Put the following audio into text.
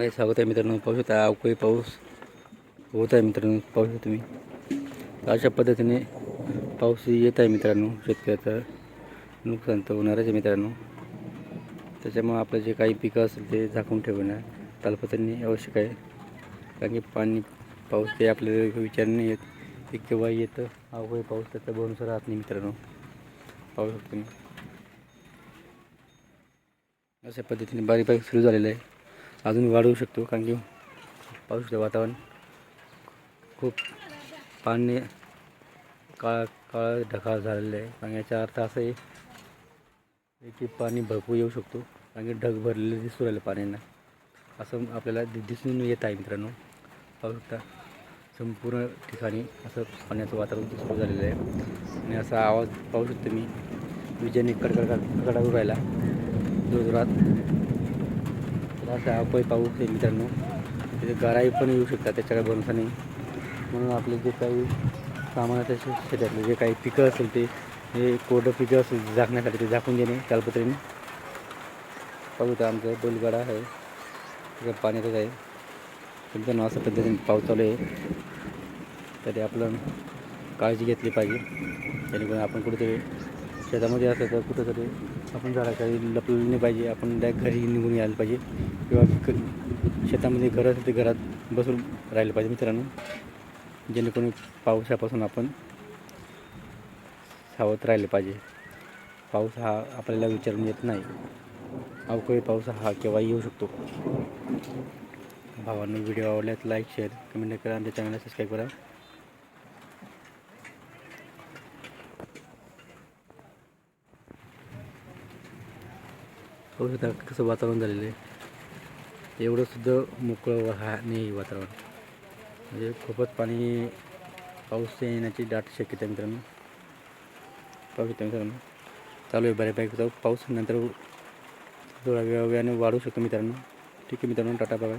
काय स्वागत आहे मित्रांनो. पाहू शकता अवकाळी पाऊस होत आहे मित्रांनो. पाहू शकता तुम्ही. तर अशा पद्धतीने पाऊस येत आहे मित्रांनो शेतकऱ्याचं नुकसान तर होणारच आहे मित्रांनो. त्याच्यामुळे आपलं जे काही पिकं असेल ते झाकून ठेवणं तालपत्रांनी आवश्यक आहे. कारण की पाणी पाऊस ते आपल्याला विचार नाही येत. ते केव्हा येतं अवकाळी पाऊस त्याचा भरून राहत नाही मित्रांनो. पाहू शकतो मी अशा पद्धतीने बारीक बारीक सुरू झालेलं आहे. अजून वाढवू शकतो कारण की पावसाचं वातावरण. खूप पाणी काळ काळ ढगाळ झालेलं आहे. कारण याचा अर्थ असा आहे की पाणी भरपूर येऊ शकतो. कारण की ढग भरलेले दिसू राहिलं पाण्यानं. असं आपल्याला दि- दिसून येत आहे मित्रांनो. पाहू शकता संपूर्ण ठिकाणी असं पाण्याचं वातावरण सुरू झालेलं आहे. आणि असा आवाज पाहू शकतो मी. विजेने कडकड कडकडू राहिला. जोरात असा अपय पाऊस आहे मित्रांनो. तिथे गाराई पण येऊ शकतात त्याच्या काही भरोसा नाही म्हणून आपले जे काही सामानाच्या शेतातले जे काही पिकं असेल ते हे कोरडं पिकं असेल झाकण्यासाठी ते झाकून देणे तालपत्रीने पाहू तर आमचं बैलगाडा आहे. तिकडे पाण्यातच आहे. मित्रांनो असं पद्धतीने पाऊस चालू आहे. तरी आपलं काळजी घेतली पाहिजे. जेणेकरून आपण कुठेतरी शेतामध्ये असलं तर कुठंतरी आपण झाडाखाली लपलेलं नाही पाहिजे आपण डायरेक्ट घरी निघून यायला पाहिजे. किंवा क- शेतामध्ये घर असेल ते घरात बसून राहिलं पाहिजे मित्रांनो. जेणेकरून पावसापासून आपण सावध राहिले पाहिजे. पाऊस हा आपल्याला विचारून येत नाही. अवकाळी पाऊस हा केव्हा येऊ शकतो. भावांना व्हिडिओ आवडल्यास लाईक शेअर कमेंट करा आणि चॅनलला सबस्क्राईब करा. पाहू शकता कसं वातावरण झालेलं आहे. एवढं सुद्धा मोकळं हा नाही वातावरण. म्हणजे खूपच पाणी पाऊस येण्याची दाट शक्यता आहे मित्रांनो. पाहू शकता मित्रांनो. चालू आहे बऱ्यापैकी पाऊस. नंतर थोडा वेळ वेळाने वाढू शकतो मित्रांनो. ठीक आहे मित्रांनो. Tata bye.